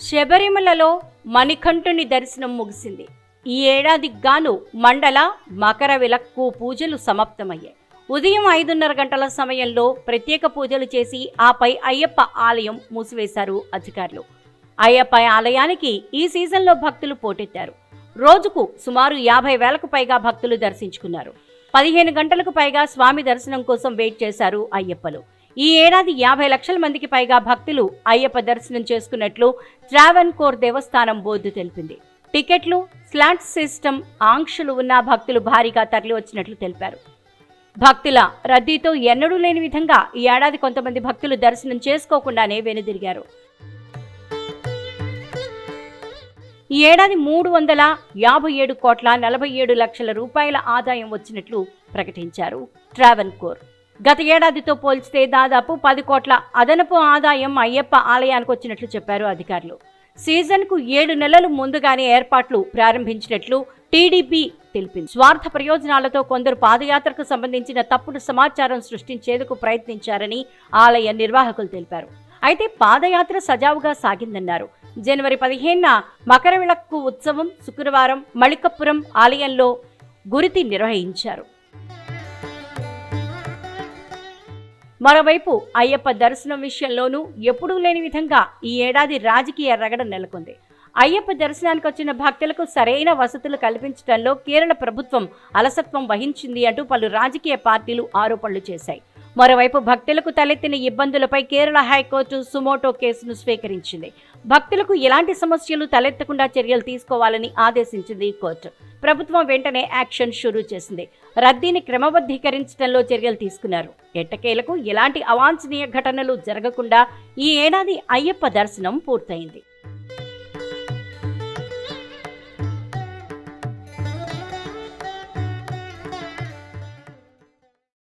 శబరిమలలో మణికంఠుని దర్శనం ముగిసింది. ఈ ఏడాదికి గాను మండల మకర విలక్కు పూజలు సమాప్తమయ్యాయి. ఉదయం ఐదున్నర గంటల సమయంలో ప్రత్యేక పూజలు చేసి ఆపై అయ్యప్ప ఆలయం మూసివేశారు అధికారులు. అయ్యప్ప ఆలయానికి ఈ సీజన్లో భక్తులు పోటెత్తారు. రోజుకు సుమారు యాభై వేలకు పైగా భక్తులు దర్శించుకున్నారు. పదిహేను గంటలకు పైగా స్వామి దర్శనం కోసం వెయిట్ చేశారు అయ్యప్పలు. ఈ ఏడాది యాభై లక్షల మందికి పైగా భక్తులు అయ్యప్ప దర్శనం చేసుకున్నట్లు ట్రావెన్ కోర్ దేవస్థానం బోర్డు తెలిపింది. టికెట్లు స్లాట్ సిస్టమ్ ఆంక్షలు ఉన్న భక్తులు భారీగా తరలివచ్చినట్లు తెలిపారు. భక్తుల రద్దీతో ఎన్నడూ లేని విధంగా ఈ ఏడాది కొంతమంది భక్తులు దర్శనం చేసుకోకుండానే వెనుదిరిగారు. ఈ ఏడాది మూడు వందల యాభై ఏడు కోట్ల నలభై ఏడు లక్షల రూపాయల ఆదాయం వచ్చినట్లు ప్రకటించారు ట్రావెన్ కోర్ గత ఏడాదితో పోల్చితే దాదాపు పది కోట్ల అదనపు ఆదాయం అయ్యప్ప ఆలయానికి వచ్చినట్లు చెప్పారు అధికారులు. సీజన్కు ఏడు నెలలు ముందుగానే ఏర్పాట్లు ప్రారంభించినట్లు టీడీపీ తెలిపింది. స్వార్థ ప్రయోజనాలతో కొందరు పాదయాత్రకు సంబంధించిన తప్పుడు సమాచారం సృష్టించేందుకు ప్రయత్నించారని ఆలయ నిర్వాహకులు తెలిపారు. అయితే పాదయాత్ర సజావుగా సాగిందన్నారు. జనవరి పదిహేనున మకర విళక్కు ఉత్సవం శుక్రవారం మళికపురం ఆలయంలో గురితి నిర్వహించారు. మరోవైపు అయ్యప్ప దర్శనం విషయంలోనూ ఎప్పుడూ లేని విధంగా ఈ ఏడాది రాజకీయ రగడ నెలకొంది. అయ్యప్ప దర్శనానికి వచ్చిన భక్తులకు సరైన వసతులు కల్పించడంలో కేరళ ప్రభుత్వం అలసత్వం వహించింది అంటూ పలు రాజకీయ పార్టీలు ఆరోపణలు చేశాయి. మరోవైపు భక్తులకు తలెత్తిన ఇబ్బందులపై కేరళ హైకోర్టు సుమోటో కేసును స్వీకరించింది. భక్తులకు ఎలాంటి సమస్యలు తలెత్తకుండా చర్యలు తీసుకోవాలని ఆదేశించింది కోర్టు. ప్రభుత్వం వెంటనే యాక్షన్ షురూ చేసింది. రద్దీని క్రమబద్ధీకరించడంలో చర్యలు తీసుకున్నారు. ఎట్టకేలకు ఎలాంటి అవాంఛనీయ ఘటనలు జరగకుండా ఈ ఏడాది అయ్యప్ప దర్శనం పూర్తయింది.